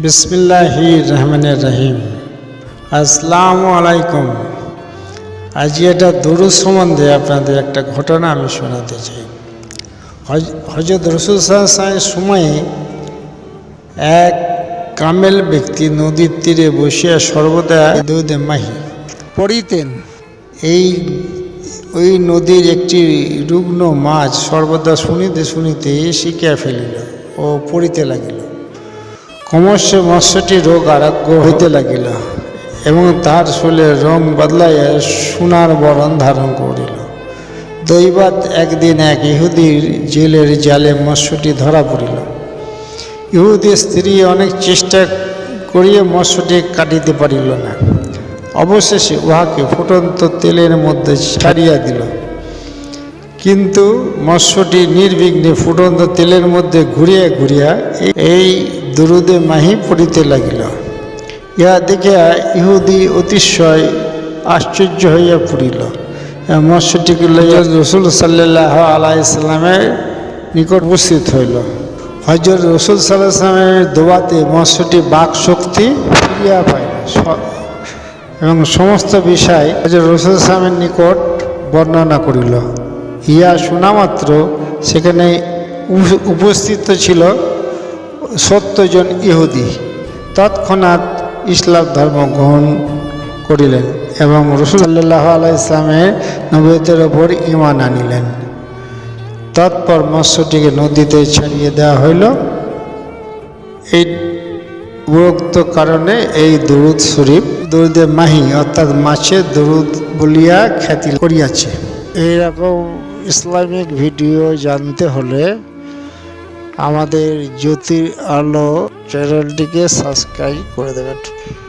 বিসমিল্লাহি রহমানের রহিম। আসসালামু আলাইকুম আজ এটা দুরুদ সম্বন্ধে আপনাদের একটা ঘটনা আমি শোনাতে চাই। হজ- হজরত রসুল সাহের সময়ে এক কামেল ব্যক্তি নদীর তীরে বসিয়া সর্বদা দুধে মাহি পড়িতেন। এই, ওই নদীর একটি রুগ্ন মাছ সর্বদা শুনিতে শুনিতে শিখিয়া ফেলিল ও পড়িতে লাগিল। ক্রমশ মৎস্যটি রোগ আরোগ্য হইতে লাগিল এবং তাহার শরীরের রং বদলাইয়া সোনার বরণ ধারণ করিল। দৈবাত একদিন এক ইহুদির জেলের জালে মৎস্যটি ধরা পড়িল। ইহুদি স্ত্রী অনেক চেষ্টা করিয়া মৎস্যটি কাটিতে পারিল না। অবশেষে উহাকে ফুটন্ত তেলের মধ্যে ছাড়িয়া দিল। কিন্তু মৎস্যটি নির্বিঘ্নে ফুটন্ত তেলের মধ্যে ঘুরিয়া ঘুরিয়া এই দুরুদে মাহি পড়িতে লাগিল। ইহা দেখিয়া ইহুদি অতিশয় আশ্চর্য হইয়া পড়িল। মৎস্যটিকে লইয়া রসুল সাল্লাহ আলাইসাল্লামের নিকট উপস্থিত হইল। হজরত রসুল সাল্লাহ সাল্লামের দোয়াতে মৎস্যটি বাক শক্তি ফিরিয়া পাইল। এবং সমস্ত বিষয় হজরত রসুল সালামের নিকট বর্ণনা করিল। ইয়া শোনা মাত্র সেখানে উপস্থিত ছিল। সত্তরজন ইহুদি। তৎক্ষণাৎ ইসলাম ধর্ম গ্রহণ করিলেন এবং রসুল্লাহ আলাই ইসলামের নবীতের ওপর ইমান আনিলেন। তৎপর মৎস্যটিকে নদীতে ছাড়িয়ে দেওয়া হইল। এই উপরোক্ত কারণে এই দরুদ শরীফ, দরুদে মাহি অর্থাৎ মাছের দরুদ বলিয়া খ্যাতি করিয়াছে। এইরকম ইসলামিক ভিডিও জানতে হলে আমাদের জ্যোতির আলো চ্যানেলটিকে সাবস্ক্রাইব করে দেবেন।